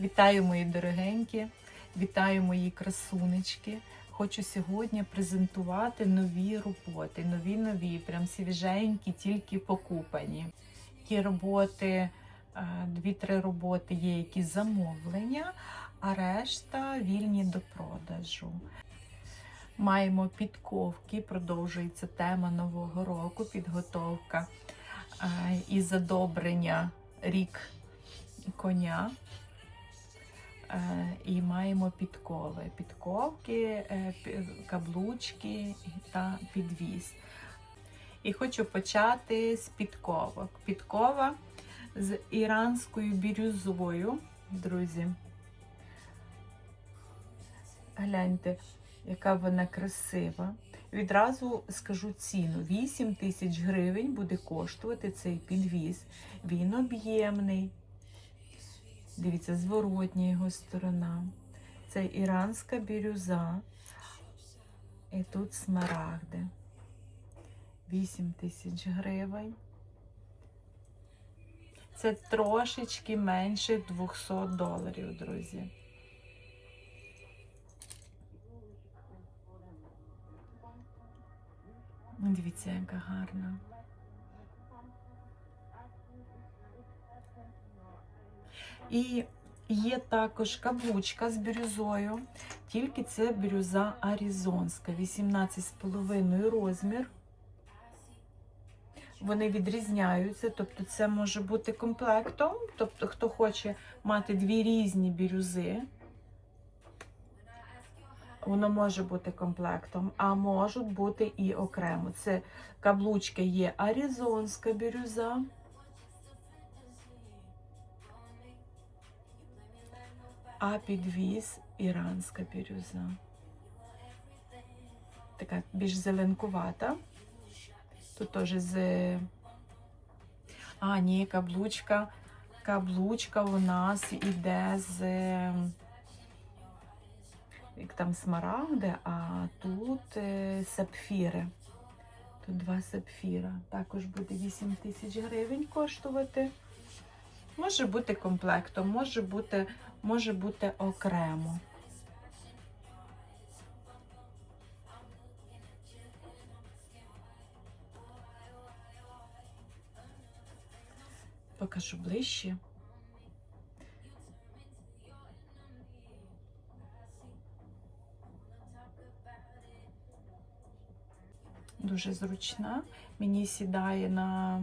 Вітаю, мої дорогенькі, вітаю мої красунечки. Хочу сьогодні презентувати нові роботи, нові нові, прям свіженькі, тільки покупані. Ті роботи, е, дві-три роботи є якісь замовлення, а решта вільні до продажу. Маємо підковки, продовжується тема нового року, підготовка е, і задобрення рік коня. Е, І маємо підкови. Підковки, е, каблучки та підвіз. І хочу почати з підковок. Підкова з іранською бірюзою, друзі. Гляньте, яка вона красива. Відразу скажу ціну: 8 тисяч гривень буде коштувати цей підвіз. Він об'ємний. Дивіться, зворотня його сторона. Це іранська бірюза. І тут смарагди. 8 тисяч гривень. Це трошечки менше 200 доларів, друзі. Дивіться, яка гарна. І є також каблучка з бірюзою, тільки це бірюза аризонська, 18,5 розмір. Вони відрізняються, тобто це може бути комплектом. Тобто, хто хоче мати дві різні бірюзи, воно може бути комплектом, а можуть бути і окремо. Це каблучка є аризонська бірюза. А підвіз іранська бірюза. Така більш зеленкувата. Тут теж з. А, ні, каблучка. Каблучка у нас іде з. Як там смарагди, а тут е, сапфіри. Тут два сапфіра. Також буде 8 тисяч гривень коштувати. Може бути комплектом, може бути, може бути окремо. Покажу ближче. Дуже зручна. Мені сідає на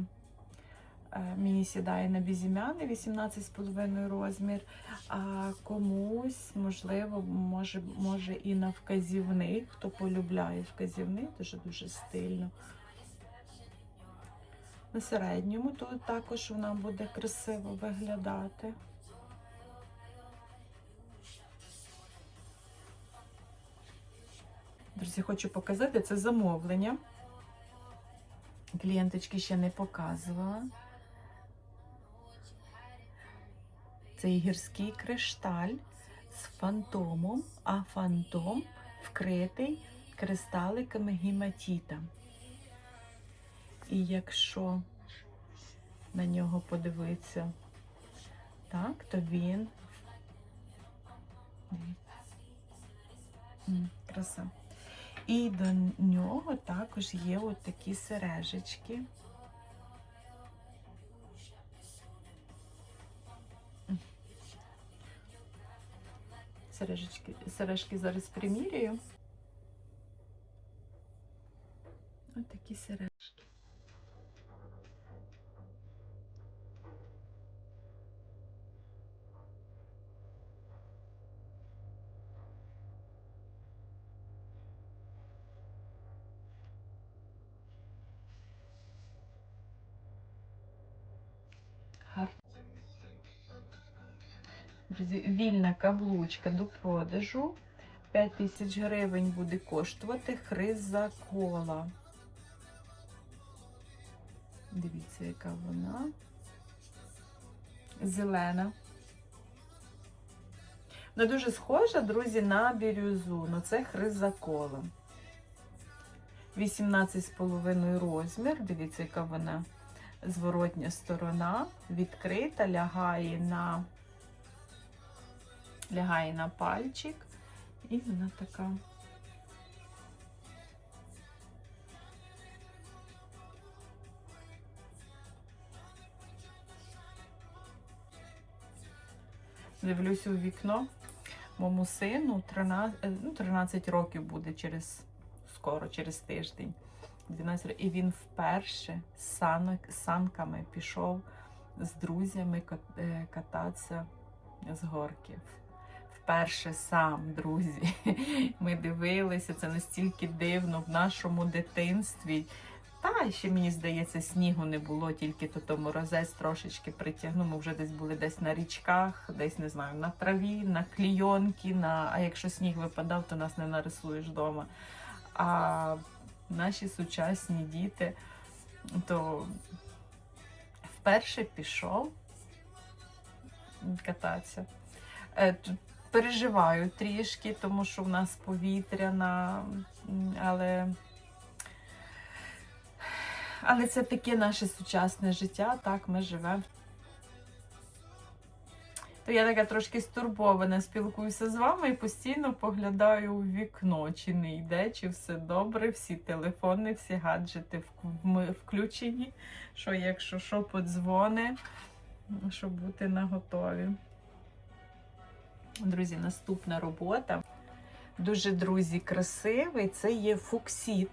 Мені сідає на безім'яний 18,5 розмір, а комусь, можливо, може, може і на вказівний, хто полюбляє вказівний, дуже дуже стильно. На середньому тут також вона буде красиво виглядати. Друзі, хочу показати це замовлення. Клієнточки ще не показувала. Це гірський кришталь з фантомом, а фантом вкритий кристаликами гематіта. І якщо на нього подивитися, так, то він краса. І до нього також є от такі сережечки. Сережечки, сережки зараз примірюю. Ось такі сережки. Вільна каблучка до продажу. 5 тисяч гривень буде коштувати хризакола. Дивіться, яка вона. Зелена. Вона дуже схожа, друзі, на бірюзу. Ну це хризакола. 18,5 розмір. Дивіться, яка вона зворотня сторона. Відкрита, лягає на лягає на пальчик, і вона така. Дивлюся у вікно. Моєму сину 13, е, ну, 13 років буде через скоро, через тиждень. 12 років. І він вперше з санками пішов з друзями е, кататися з горки. Вперше сам, друзі. Ми дивилися, це настільки дивно в нашому дитинстві. Та ще мені здається, снігу не було, тільки то морозець трошечки притягнув. Ми вже десь були десь на річках, десь не знаю, на траві, на клійонки, на... а якщо сніг випадав, то нас не нарисуєш вдома. А наші сучасні діти, то вперше пішов кататися. Переживаю трішки, тому що в нас повітряна, але. Але це таке наше сучасне життя, так ми живемо. То я така трошки стурбована, спілкуюся з вами і постійно поглядаю у вікно, чи не йде, чи все добре, всі телефони, всі гаджети включені. Що якщо що, подзвони, щоб бути наготові. Друзі, наступна робота. Дуже, друзі, красивий. Це є фуксіт.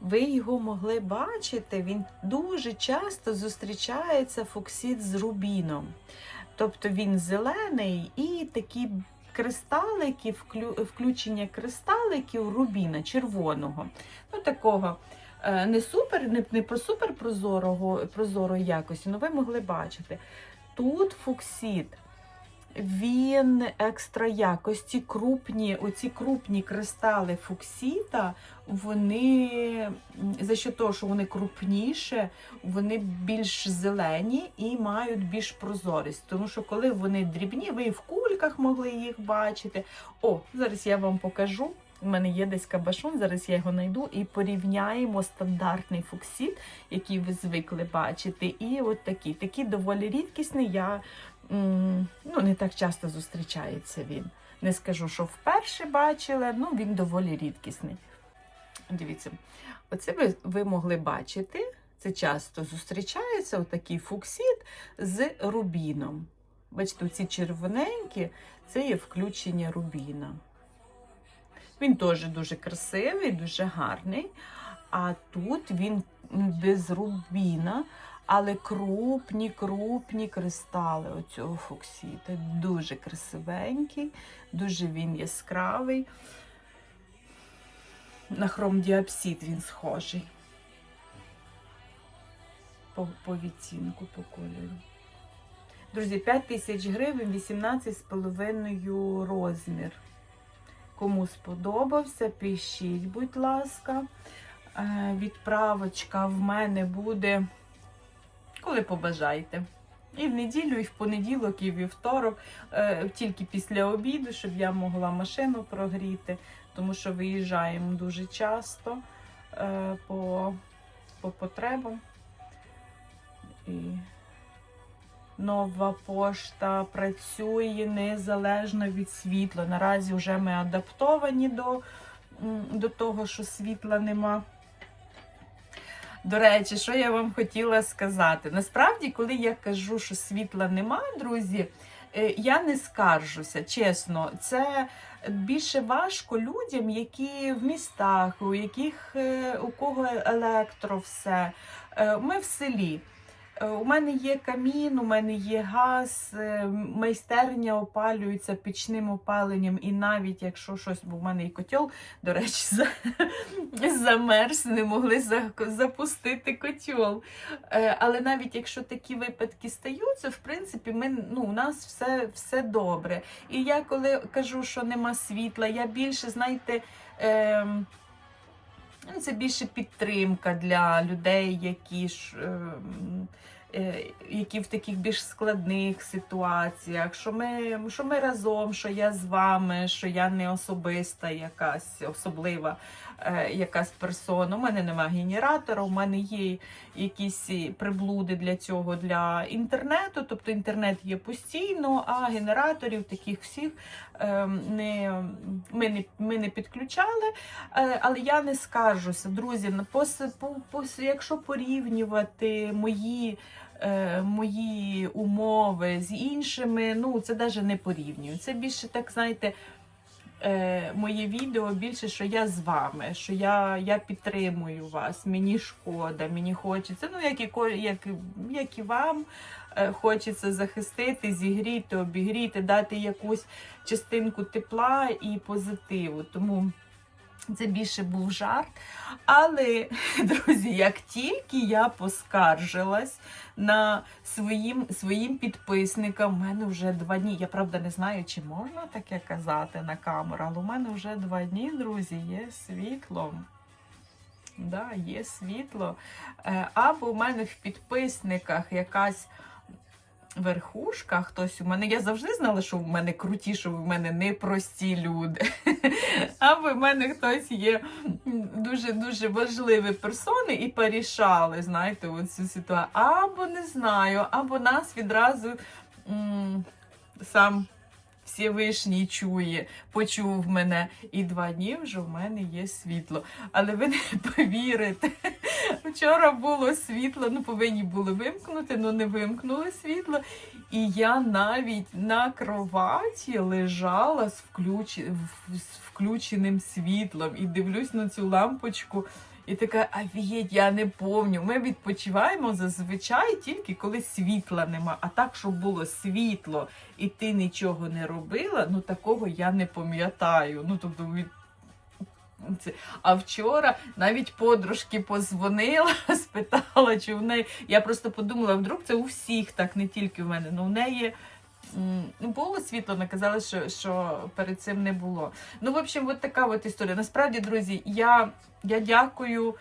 Ви його могли бачити, він дуже часто зустрічається фуксіт з рубіном. Тобто він зелений і такі кристалики, включення кристаликів рубіна червоного. Ну, такого е, не супер, не, не про супер прозорого, прозорої якості, але ви могли бачити. Тут фуксіт. Він екстра якості, крупні, оці крупні кристали фуксіта, вони за що того, що вони крупніше, вони більш зелені і мають більш прозорість. Тому що коли вони дрібні, ви і в кульках могли їх бачити. О, зараз я вам покажу. У мене є десь кабашон, зараз я його знайду і порівняємо стандартний фуксіт, який ви звикли бачити, і от такий. Такий доволі рідкісний. Я ну, не так часто зустрічається він. Не скажу, що вперше бачила, ну він доволі рідкісний. Дивіться, оце ви, ви могли бачити. Це часто зустрічається отакий фуксіт з рубіном. Бачите, ці червоненькі це є включення рубіна. Він теж дуже красивий, дуже гарний. А тут він без рубіна, але крупні, крупні кристали оцього фуксіта. Дуже красивенький, дуже він яскравий. На хромдіапсид він схожий. По, по відтінку, по кольору. Друзі, 5 тисяч гривень, 18,5 розмір. Кому сподобався, пишіть, будь ласка. Е, Відправочка в мене буде, коли побажаєте. І в неділю, і в понеділок, і в вівторок, е, тільки після обіду, щоб я могла машину прогріти, тому що виїжджаємо дуже часто е, по, по потребам. І нова пошта працює незалежно від світла. Наразі вже ми адаптовані до, до того, що світла нема. До речі, що я вам хотіла сказати? Насправді, коли я кажу, що світла нема, друзі, е, я не скаржуся, чесно. Це більше важко людям, які в містах, у яких е, у кого електро все. Е, Ми в селі. Е, У мене є камін, у мене є газ, е, майстерня опалюється пічним опаленням, і навіть якщо щось, бо в мене і котел, до речі, за- замерз, не могли за- запустити котел. Е, Але навіть якщо такі випадки стаються, в принципі, ми, ну, у нас все, все добре. І я коли кажу, що нема світла, я більше, знаєте, Ну, Це більше підтримка для людей, які ж ем, е, які в таких більш складних ситуаціях, що ми, що ми разом, що я з вами, що я не особиста якась особлива якась персона. У мене немає генератора, у мене є якісь приблуди для цього для інтернету. Тобто інтернет є постійно, а генераторів таких всіх е, не, ми, не, ми не підключали. Е, але я не скаржуся, друзі. на по- якщо порівнювати мої. е, Мої умови з іншими, ну це навіть не порівнюю. Це більше так, знаєте, е, моє відео більше, що я з вами, що я, я підтримую вас, мені шкода, мені хочеться. Ну, як і, як, як і вам е, хочеться захистити, зігріти, обігріти, дати якусь частинку тепла і позитиву. Тому це більше був жарт. Але, друзі, як тільки я поскаржилась на своїм, своїм підписникам, у мене вже два дні. Я правда не знаю, чи можна таке казати на камеру, але у мене вже два дні, друзі, є світло. Да, є світло. Е, Або у мене в підписниках якась верхушка, хтось у мене. Я завжди знала, що в мене круті, що в мене непрості люди. Або в мене хтось є дуже-дуже важливі персони і порішали, знаєте, оцю ситуацію. Або не знаю, або нас відразу м, сам Всевишній чує, почув мене, і два дні вже в мене є світло. Але ви не повірите. Вчора було світло, ну повинні були вимкнути, але не вимкнули світло. І я навіть на кроваті лежала з, включ... з включеним світлом і дивлюсь на цю лампочку. І така, авієть, я не помню. Ми відпочиваємо зазвичай тільки коли світла нема. А так, щоб було світло і ти нічого не робила, ну такого я не пам'ятаю. Ну тобто від. А вчора навіть подружки позвонила, спитала, чи в неї. Я просто подумала, вдруг це у всіх, так не тільки в мене. Ну, в неї ну, було світло, наказали, що, що перед цим не було. Ну, в общем, от така от історія. Насправді, друзі, я, я дякую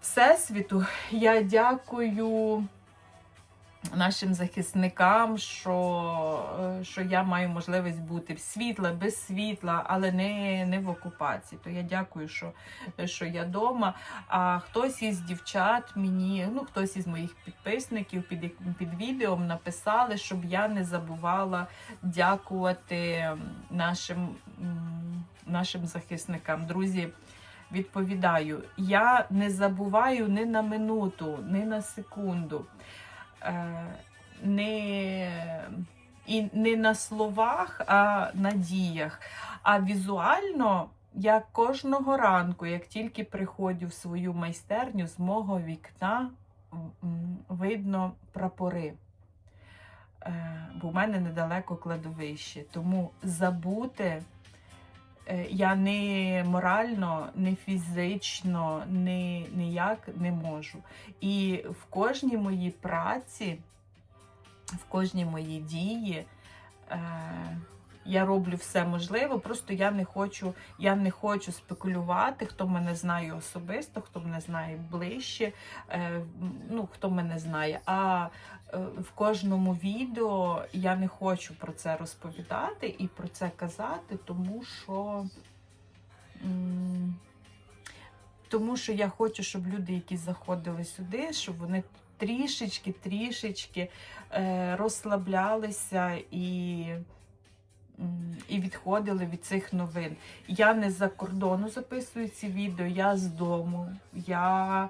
Всесвіту, я дякую нашим захисникам, що, е, що я маю можливість бути світла, без світла, але не, не в окупації. То я дякую, що, що я вдома. А хтось із дівчат мені, ну хтось із моїх підписників під, під відео написали, щоб я не забувала дякувати нашим, нашим захисникам. Друзі. Відповідаю, я не забуваю ні на минуту, ні на секунду. Е, не, і не на словах, а на діях. А візуально я кожного ранку, як тільки приходжу в свою майстерню, з мого вікна видно прапори. Е, Бо в мене недалеко кладовище. Тому забути я не морально, не фізично, не, ніяк не можу. І в кожній моїй праці, в кожній моїй дії е, я роблю все можливе, просто я не хочу, я не хочу спекулювати, хто мене знає особисто, хто мене знає ближче, е, ну, хто мене знає. А е, в кожному відео я не хочу про це розповідати і про це казати, тому що. тому що я хочу, щоб люди, які заходили сюди, щоб вони трішечки, трішечки е, розслаблялися і, і відходили від цих новин. Я не за кордону записую ці відео, я з дому, я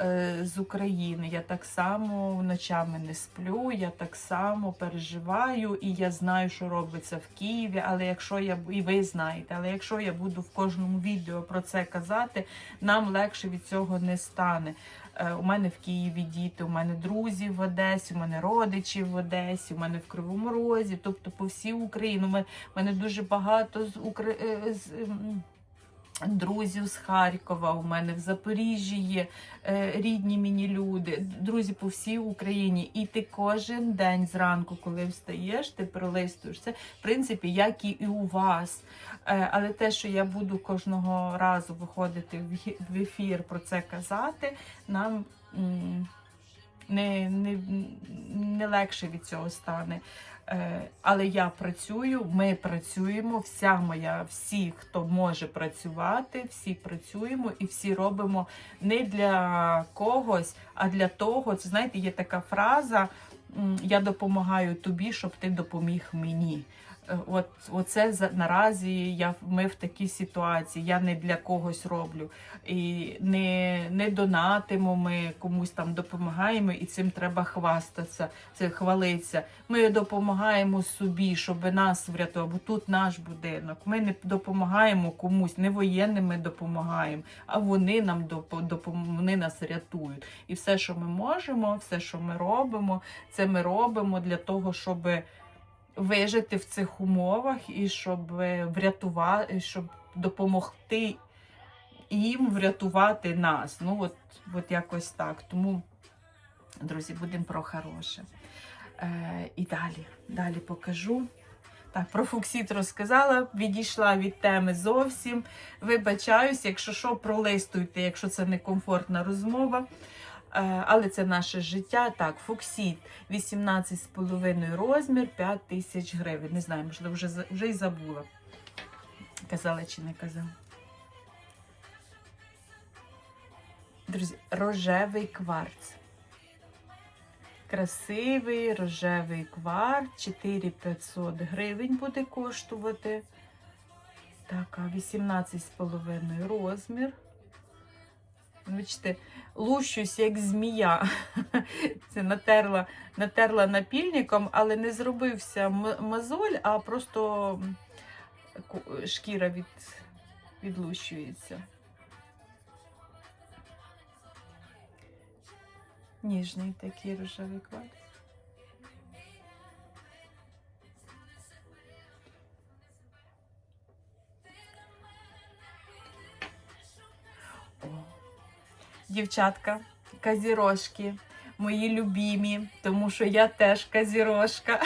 е, з України. Я так само ночами не сплю, я так само переживаю, і я знаю, що робиться в Києві. Але якщо я і ви знаєте, але якщо я буду в кожному відео про це казати, нам легше від цього не стане. Е, У мене в Києві діти, у мене друзі в Одесі, у мене родичі в Одесі, у мене в Кривому Розі, тобто по всій Україні. У мене, дуже багато з Укра... е, ем, друзів з Харкова, у мене в Запоріжжі є е, рідні мені люди, друзі по всій Україні. І ти кожен день зранку, коли встаєш, ти пролистуєш це, в принципі, як і у вас. Е, Але те, що я буду кожного разу виходити в ефір про це казати, нам. Не, не, не легше від цього стане. Е, Але я працюю, ми працюємо, вся моя, всі, хто може працювати, всі працюємо і всі робимо не для когось, а для того. Це знаєте, є така фраза: я допомагаю тобі, щоб ти допоміг мені. От оце наразі я ми в такій ситуації. Я не для когось роблю. І не, не донатимо, ми комусь там допомагаємо, і цим треба хвастатися, це хвалитися. Ми допомагаємо собі, щоб нас врятував, бо тут наш будинок. Ми не допомагаємо комусь, не воєнним ми допомагаємо, а вони нам допо- допом- вони нас рятують. І все, що ми можемо, все, що ми робимо, це ми робимо для того, щоб вижити в цих умовах і щоб врятувати, щоб допомогти їм врятувати нас. Ну, от, от якось так. Тому, друзі, будемо про хороше. Е, і далі, далі покажу. Так, про Фуксіт розказала, відійшла від теми зовсім. Вибачаюсь, якщо що, пролистуйте, якщо це некомфортна розмова. Е, але це наше життя. Так, Фуксіт 18,5 розмір, 5 тисяч гривень. Не знаю, можливо, вже, вже й забула. Казала чи не казала. Друзі, рожевий кварц. Красивий рожевий кварц, 4500 гривень буде коштувати. Так, а 18,5 розмір. Бачите, лущусь як змія. Це натерла, натерла напільником, але не зробився мозоль, а просто шкіра від, відлущується. Ніжний такий рожевий кварц. Дівчатка, казірожки, мої любімі, тому що я теж казірожка.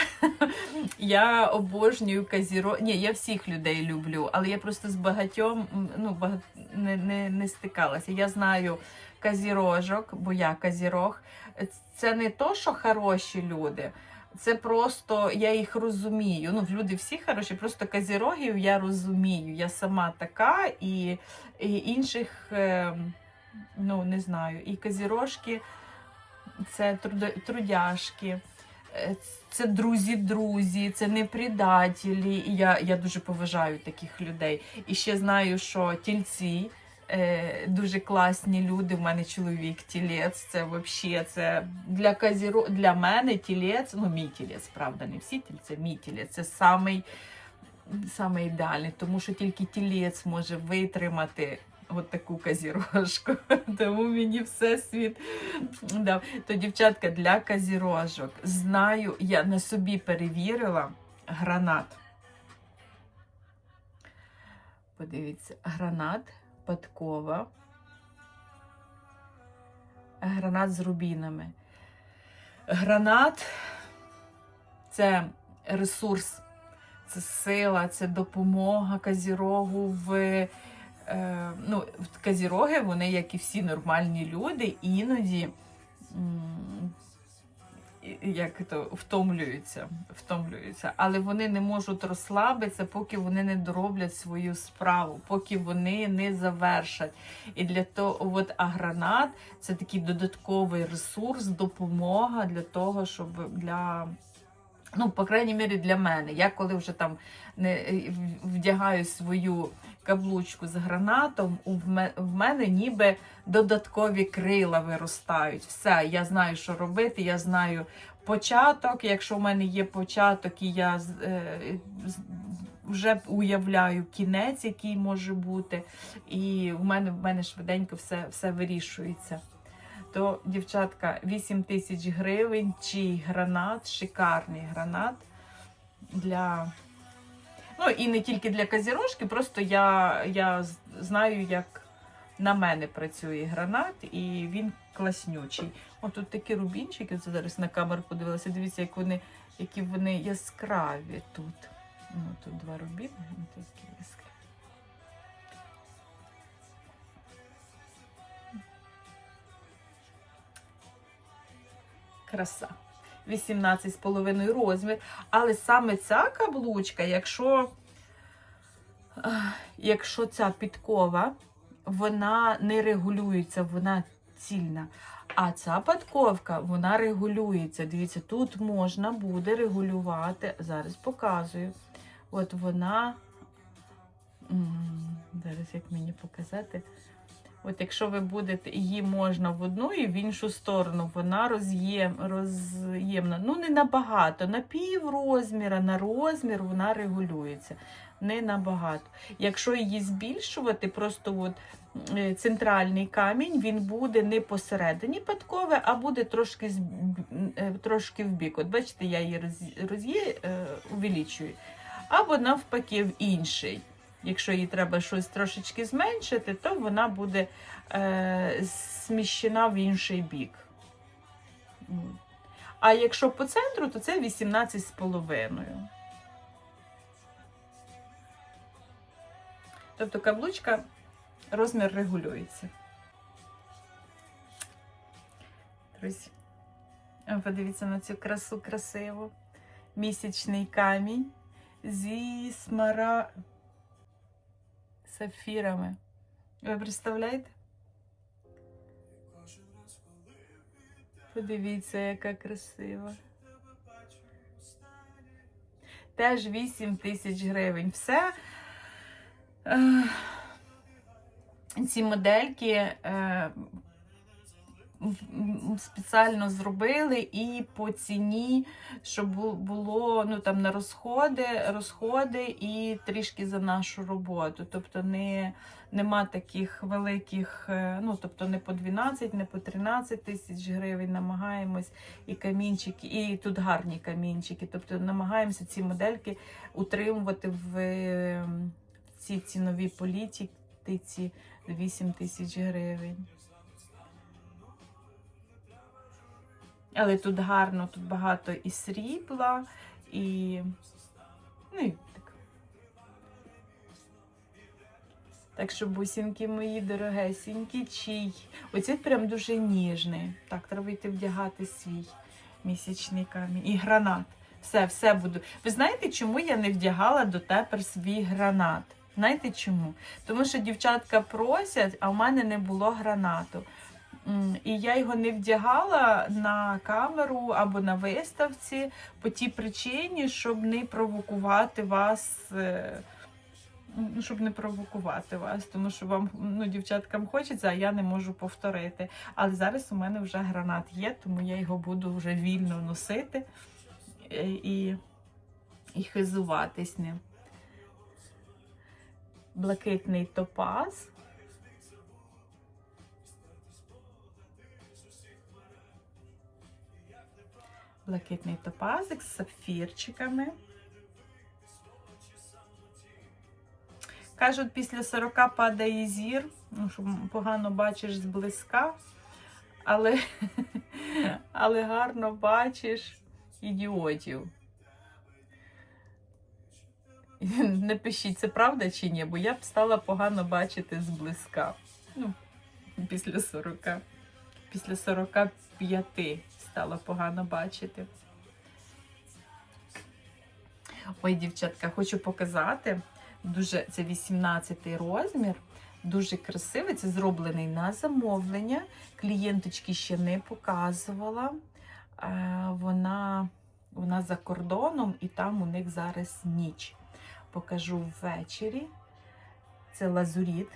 Я обожнюю казіро. Ні, я всіх людей люблю, але я просто з багатьом ну, бага... не, не, не стикалася. Я знаю казірожок, бо я казірог. Це не то, що хороші люди. Це просто я їх розумію. Ну, люди всі хороші, просто казірогів я розумію. Я сама така, і, і інших, е, ну не знаю, і казірожки це трудяжки. Е, Це друзі-друзі, це не предателі. І я, я дуже поважаю таких людей. І ще знаю, що тільці е, дуже класні люди. У мене чоловік тілець. Це взагалі це для казіро для мене тілець, ну мій тілець, правда, не всі тільці, мій тілець. Це самий, самий ідеальний, тому що тільки тілець може витримати. От таку казірожку. Тому мені все світ дав. То, дівчатка, для казірожок. Знаю, я на собі перевірила гранат. Подивіться, гранат, подкова, гранат з рубінами. Гранат це ресурс, це сила, це допомога казірогу в. Е, ну, казіроги, вони, як і всі нормальні люди, іноді як то втомлюються, втомлюються, але вони не можуть розслабитися, поки вони не дороблять свою справу, поки вони не завершать. І для того, от, а гранат це такий додатковий ресурс, допомога для того, щоб для. Ну, по крайній мірі, для мене. Я коли вже там не вдягаю свою каблучку з гранатом, в мене ніби додаткові крила виростають. Все, я знаю, що робити, я знаю початок. Якщо в мене є початок, і я е, вже уявляю кінець, який може бути, і в мене в мене швиденько все, все вирішується. То, дівчатка, 8 тисяч гривень, чий гранат, шикарний гранат для. Ну і не тільки для казірожки, просто я, я знаю, як на мене працює гранат, і він класнючий. О, тут такі рубінчики, це зараз на камеру подивилася. Дивіться, як вони, які вони яскраві тут. Ну, тут два рубіни, вони такі яскраві. Краса. 18,5 розмір. Але саме ця каблучка, якщо, якщо ця підкова, вона не регулюється, вона цільна. А ця подковка, вона регулюється. Дивіться, тут можна буде регулювати. Зараз показую. От вона. Зараз як мені показати. От якщо ви будете, її можна в одну і в іншу сторону, вона роз'єм, роз'ємна. Ну, не набагато. На пів розміра, на розмір вона регулюється. Не набагато. Якщо її збільшувати, просто от, е, центральний камінь, він буде не посередині падкове, а буде трошки, е, трошки в бік. От бачите, я її роз, роз'є, е. Або навпаки в інший. Якщо їй треба щось трошечки зменшити, то вона буде е, сміщена в інший бік. А якщо по центру, то це 18,5. Тобто каблучка розмір регулюється. Друзі, подивіться на цю красу красиву. Місячний камінь зі смара сапфірами. Ви представляєте? Подивіться, яка красива. Теж 8 тисяч гривень. Все. Е, ці модельки е, спеціально зробили і по ціні, щоб було ну, там, на розходи, розходи і трішки за нашу роботу. Тобто не, нема таких великих, е, ну тобто не по 12, не по 13 тисяч гривень. Намагаємось і камінчики, і тут гарні камінчики. Тобто намагаємося ці модельки утримувати в, е, цій ціновій політиці 8 тисяч гривень. Але тут гарно, тут багато і срібла, і. Ну, і так. Так що, бусинки мої дорогесенькі, чий. Оце прям дуже ніжний. Так, треба йти вдягати свій місячний камінь. І гранат. Все, все буду. Ви знаєте, чому я не вдягала дотепер свій гранат? Знаєте чому? Тому що дівчатка просять, а в мене не було гранату. І я його не вдягала на камеру або на виставці по тій причині, щоб не провокувати вас. е, ну, Щоб не провокувати вас, тому що вам ну, дівчаткам хочеться, а я не можу повторити. Але зараз у мене вже гранат є, тому я його буду вже вільно носити е, і, і хизуватись ним. Блакитний топаз. Блакитний топазик з сапфірчиками. Кажуть, після 40 падає зір, ну, що погано бачиш зблизька, але, але гарно бачиш ідіотів. Не пишіть, це правда чи ні, бо я б стала погано бачити зблизька. Ну, після 40. Після 45 стала погано бачити. Ой, дівчатка, хочу показати. Дуже це 18 розмір. Дуже красивий. Це зроблений на замовлення. Клієнточки ще не показувала. Е, Вона, вона за кордоном, і там у них зараз ніч. Покажу ввечері. Це лазуріт.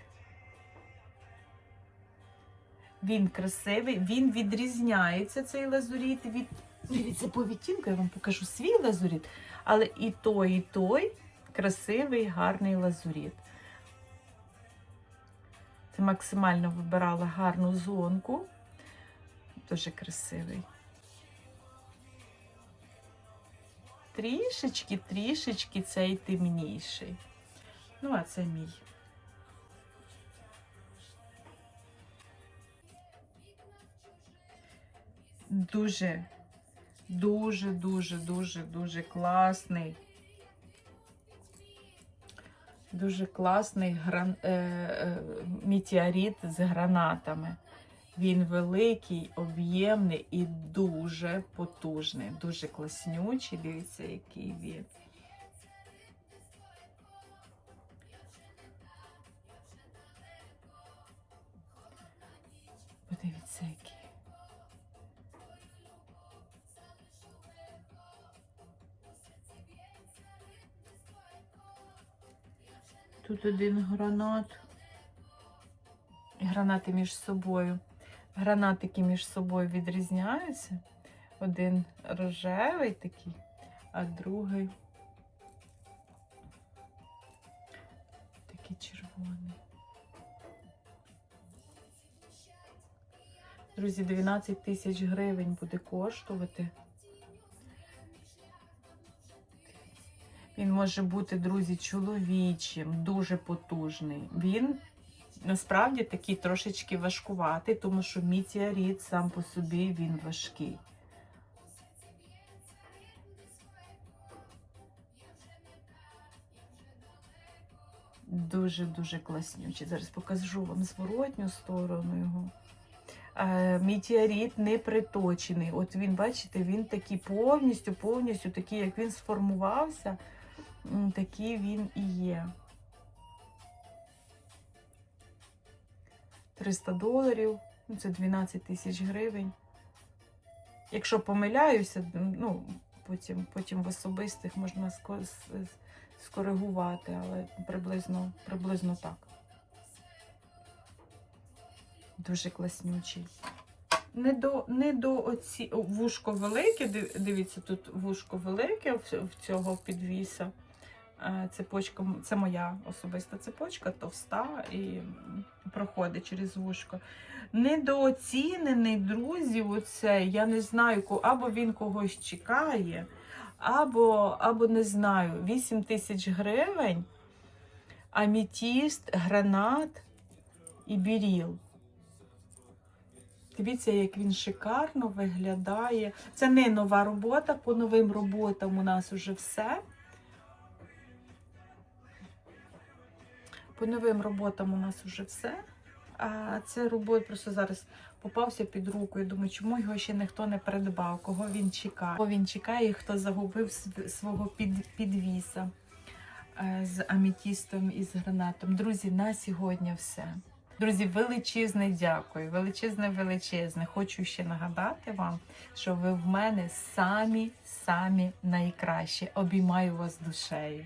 Він красивий, він відрізняється, цей лазуріт від. Дивіться, по відтінку я вам покажу свій лазуріт, але і той, і той красивий, гарний лазуріт. Це максимально вибирала гарну зонку. Дуже красивий. Трішечки, трішечки цей темніший. Ну, а це мій. Дуже, дуже, дуже, дуже, дуже класний. Дуже класний гран... е, е, метеорит з гранатами. Він великий, об'ємний і дуже потужний, дуже класнючий. Дивіться, який він. Подивіться, Тут один гранат. Гранати між собою. Гранатики між собою відрізняються. Один рожевий такий, а другий такий червоний. Друзі, 12 тисяч гривень буде коштувати. Він може бути, друзі, чоловічим, дуже потужний. Він насправді такий трошечки важкуватий, тому що мітіаріт сам по собі він важкий. Дуже-дуже класнючий. Зараз покажу вам зворотню сторону його. Е, Мітіаріт не приточений. От він, бачите, він такий повністю, повністю такий, як він сформувався, такий він і є. 300 доларів, ну, це 12 тисяч гривень. Якщо помиляюся, ну, потім, потім в особистих можна скоригувати, але приблизно, приблизно так. Дуже класнючий. Не до, не до оці вушко велике. Дивіться, тут вушко велике в цього підвіса. Е, Цепочка, це моя особиста цепочка, товста і проходить через вушко. Недооцінений, друзі, оце, я не знаю, або він когось чекає, або, або не знаю, 8 тисяч гривень, амітіст, гранат і біріл. Дивіться, як він шикарно виглядає. Це не нова робота, по новим роботам у нас уже все. По новим роботам у нас уже все. А це робот просто зараз попався під руку. Я думаю, чому його ще ніхто не придбав, кого він чекає. Кого він чекає, хто загубив свого під, підвіса е, з амітістом і з гранатом. Друзі, на сьогодні все. Друзі, величезне дякую, величезне, величезне. Хочу ще нагадати вам, що ви в мене самі, самі найкращі. Обіймаю вас душею.